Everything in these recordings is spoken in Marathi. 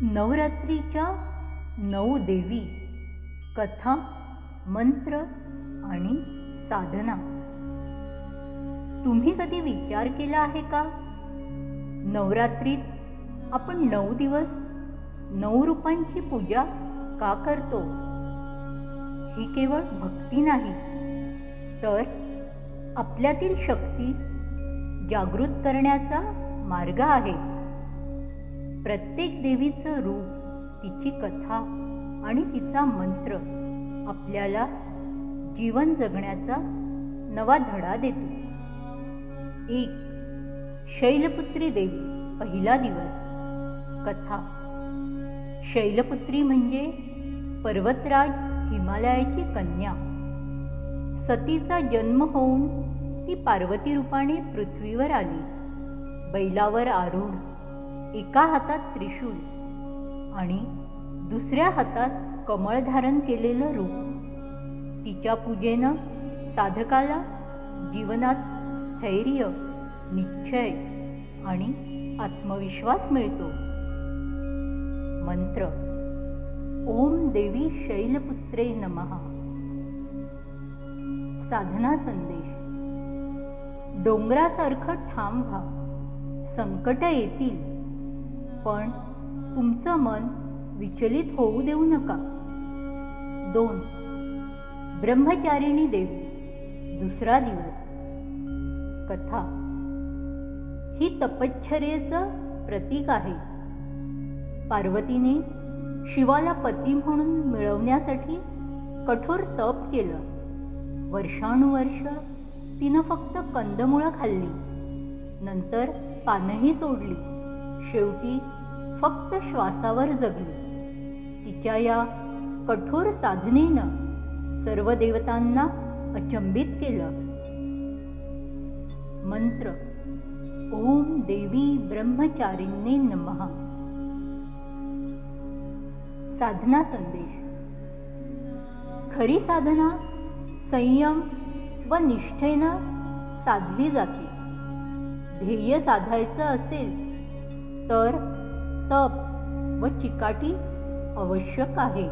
नवरात्रीच्या नऊ देवी कथा मंत्र आणि साधना. तुम्ही कधी विचार केला आहे का? नवरात्रीत आपण नऊ दिवस नऊ रूपांची पूजा का करतो? ही केवळ भक्ती नाही तर आपल्यातील शक्ती जागृत करण्याचा मार्ग आहे. प्रत्येक देवीचं रूप तिची कथा आणि तिचा मंत्र आपल्याला जीवन जगण्याचा नवा धडा देतो. एक शैलपुत्री देवी पहिला दिवस. कथा. शैलपुत्री म्हणजे पर्वतराज हिमालयाची कन्या. सतीचा जन्म होऊन ती पार्वती रूपाने पृथ्वीवर आली. बैलावर आरूढ एका हातात त्रिशूल आणि दुसऱ्या हातात कमळ धारण केलेलं रूप. तिच्या पूजेनं साधकाला जीवनात स्थैर्य निश्चय आणि आत्मविश्वास मिळतो. मंत्र. ओम देवी शैलपुत्रे नमहा साधना संदेश. डोंगरासारखं ठाम व्हा. संकट येतील. पण तुमचं मन विचलित होऊ देऊ नका. दोन ब्रह्मचारिणी देवी दुसरा दिवस. कथा. ही तपश्चर्येचं प्रतीक आहे. पार्वतीने शिवाला पती म्हणून मिळवण्यासाठी कठोर तप केलं. वर्षानुवर्ष तिनं फक्त कंदमुळं खाल्ली. नंतर पानही सोडली. शेवटी फक्त श्वासावर जगली. तिच्या या कठोर साधनेनं सर्व देवतांना अचंबित केलं. मंत्र ओम देवी ब्रह्मचारिणी नमः. साधना संदेश. खरी साधना संयम व निष्ठेनं साधली जाते. ध्येय साधायचं असेल तर तप व चिकाटी आवश्यक आहे.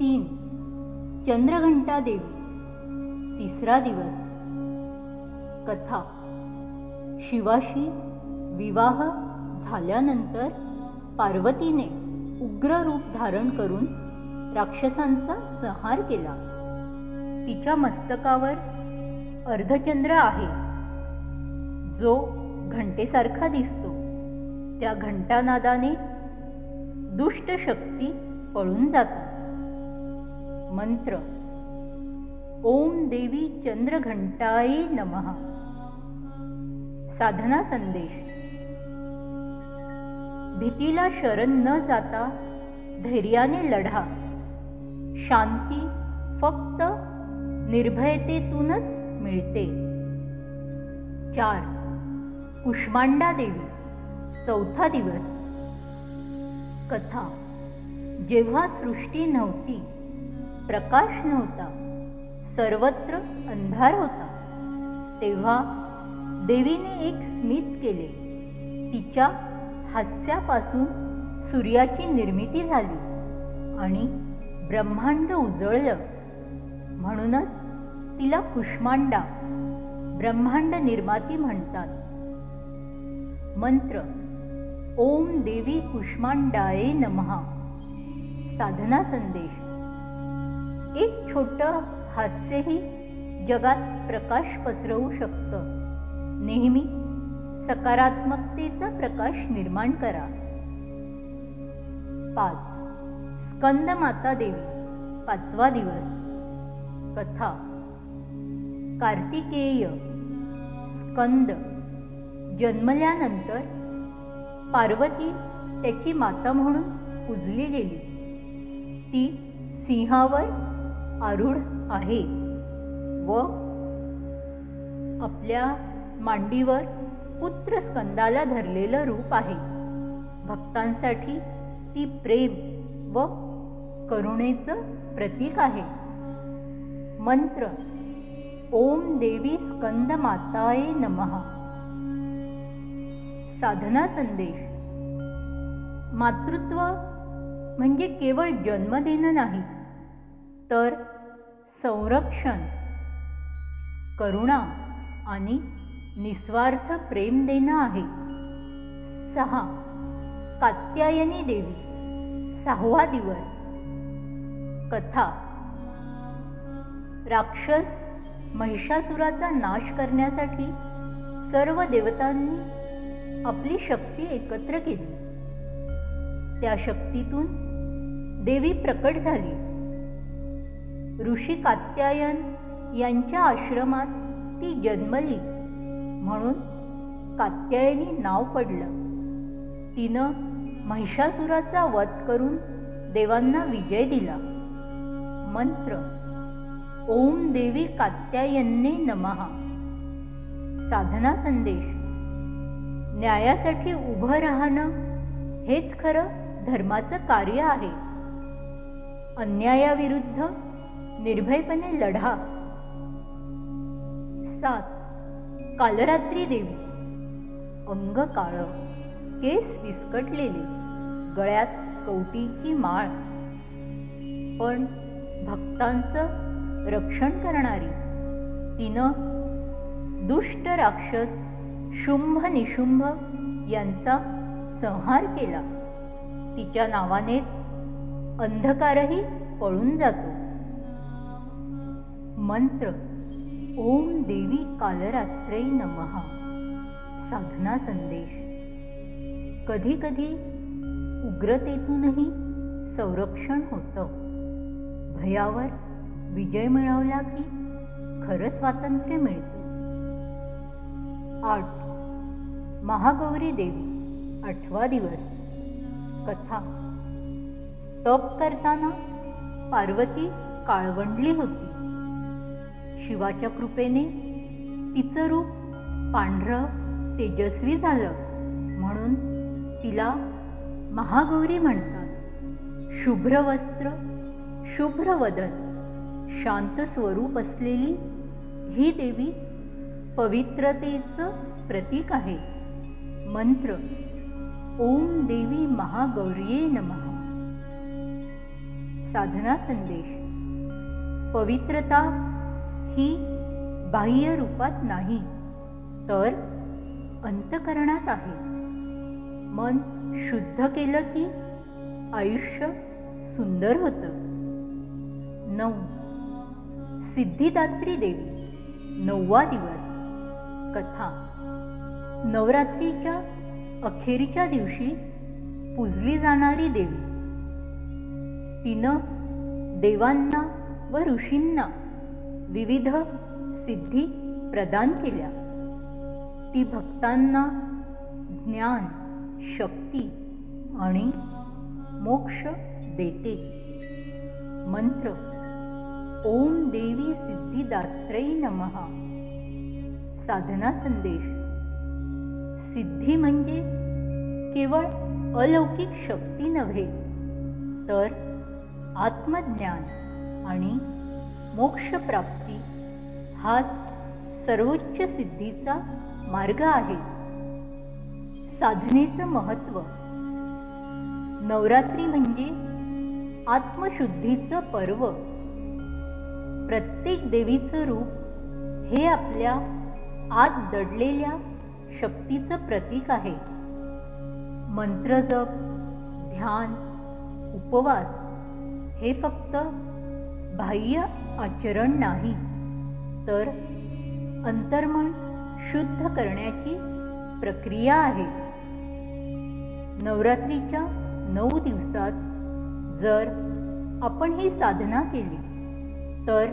तीन चंद्रघंटा देवी. तिसरा दिवस. कथा. शिवाशी विवाह झाल्यानंतर पार्वतीने उग्र रूप धारण करून राक्षसांचा संहार केला. तिच्या मस्तकावर अर्धचंद्र आहे. जो घंटेसारखा दिसतो. त्या घंटानादाने दुष्ट शक्ती पळून जातात मंत्र ओम देवी चंद्रघंटाई नमः. साधना संदेश. भीतीला शरण न जाता धैर्याने लढा. शांती फक्त निर्भयतेतूनच मिळते. चार कुष्मांडा देवी. चौथा दिवस. कथा. जेव्हा सृष्टी नव्हती प्रकाश नव्हता सर्वत्र अंधार होता. तेव्हा देवीने एक स्मित केले. तिच्या हास्यापासून सूर्याची निर्मिती झाली आणि ब्रह्मांड उजळलं. म्हणूनच तिला कुष्मांडा ब्रह्मांड निर्माती म्हणतात. मंत्र. ओम देवी कुष्मांडाये नमहा साधना संदेश. एक छोटं हास्यही जगात प्रकाश पसरवू शकतं. नेहमी सकारात्मकतेचा प्रकाश निर्माण करा. पाच. स्कंद माता देवी. पाचवा दिवस. कथा. कार्तिकेय. स्कंद. जन्मल्यानंतर पार्वती त्याची माता म्हणून पूजली गेली. ती सिंहावर आरूढ आहे व आपल्या मांडीवर पुत्र स्कंदाला धरलेलं रूप आहे. भक्तांसाठी ती प्रेम व करुणेचं प्रतीक आहे. मंत्र ओम देवी स्कंद माताये नमः. साधना संदेश. मातृत्व म्हणजे केवळ जन्म देणं नाही तर संरक्षण करुणा आणि निस्वार्थ प्रेम देणं आहे. सहा कात्यायनी देवी सहावा दिवस. कथा. राक्षस महिषासुराचा नाश करण्यासाठी सर्व देवतांनी आपली शक्ती एकत्र केली. त्या शक्तीतून देवी प्रकट झाली. ऋषी कात्यायन यांच्या आश्रमात ती जन्मली म्हणून कात्यायनी नाव पडलं. तिनं महिषासुराचा वध करून देवांना विजय दिला. मंत्र ओम देवी कात्यायन्ने नमहा साधना संदेश. न्यायासाठी उभं राहणं हेच खरं धर्माचं कार्य आहे. अन्यायाविरुद्ध निर्भयपणे लढा. सात. कालरात्री देवी. अंग काळ केस विस्कटलेले. गळ्यात कवटीची माळ. पण भक्तांचं रक्षण करणारी. तिनं दुष्ट राक्षस शुंभ निशुंभ यांचा संहार केला. तिच्या नावानेच अंधकारही पळून जातो. मंत्र ओम देवी कालरात्रे नमहा साधना संदेश. कधी कधी उग्रतेतूनही संरक्षण होतं. भयावर विजय मिळवला की खरं स्वातंत्र्य मिळतं. आठ महागौरी देवी आठवा दिवस. कथा. तप करताना पार्वती काळवंडली होती. शिवाच्या कृपेने तिचं रूप पांढरं तेजस्वी झालं. म्हणून तिला महागौरी म्हणतात. शुभ्र वस्त्र शुभ्र वदन शांत स्वरूप असलेली ही देवी पवित्रतेचं प्रतीक आहे. मंत्र ओम देवी महागौरिये नमः. साधना संदेश. पवित्रता ही बाह्य रूपात नाही तर अंतकरणात आहे. मन शुद्ध केलं की आयुष्य सुंदर होतं. नऊ. सिद्धिदात्री देवी नववा दिवस. कथा. नवरात्रीच्या अखेरीच्या दिवशी पूजली जाणारी देवी. तिनं देवांना व ऋषींना विविध सिद्धी प्रदान केल्या. ती भक्तांना ज्ञान शक्ती आणि मोक्ष देते. मंत्र ओम देवी सिद्धिदात्रै नमहा साधना संदेश. सिद्धी म्हणजे केवळ अलौकिक शक्ती नव्हे तर आत्मज्ञान आणि मोक्षप्राप्ती हाच सर्वोच्च सिद्धीचा मार्ग आहे. साधनेचं महत्त्व. नवरात्री म्हणजे आत्मशुद्धीचं पर्व. प्रत्येक देवीचं रूप हे आपल्या आत दडलेल्या शक्तीचं प्रतीक आहे. मंत्रजप ध्यान उपवास हे फक्त बाह्य आचरण नाही तर अंतर्मन शुद्ध करण्याची प्रक्रिया आहे. नवरात्रीच्या नऊ दिवसात जर आपण ही साधना केली तर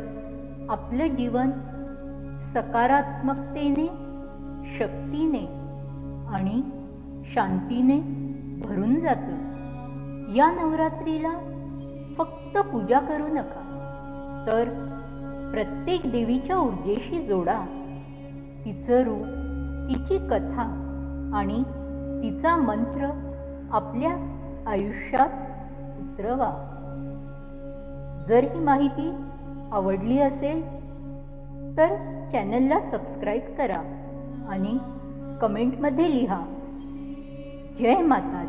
आपलं जीवन सकारात्मकतेने शक्तीने आणि शांतीने भरून जातं. या नवरात्रीला फक्त पूजा करू नका तर प्रत्येक देवीच्या ऊर्जेशी जोडा. तिचं रूप तिची कथा आणि तिचा मंत्र आपल्या आयुष्यात उतरवा. जर ही माहिती आवडली असेल तर चॅनलला सबस्क्राईब करा. आणि कमेंटमध्ये लिहा. जय माता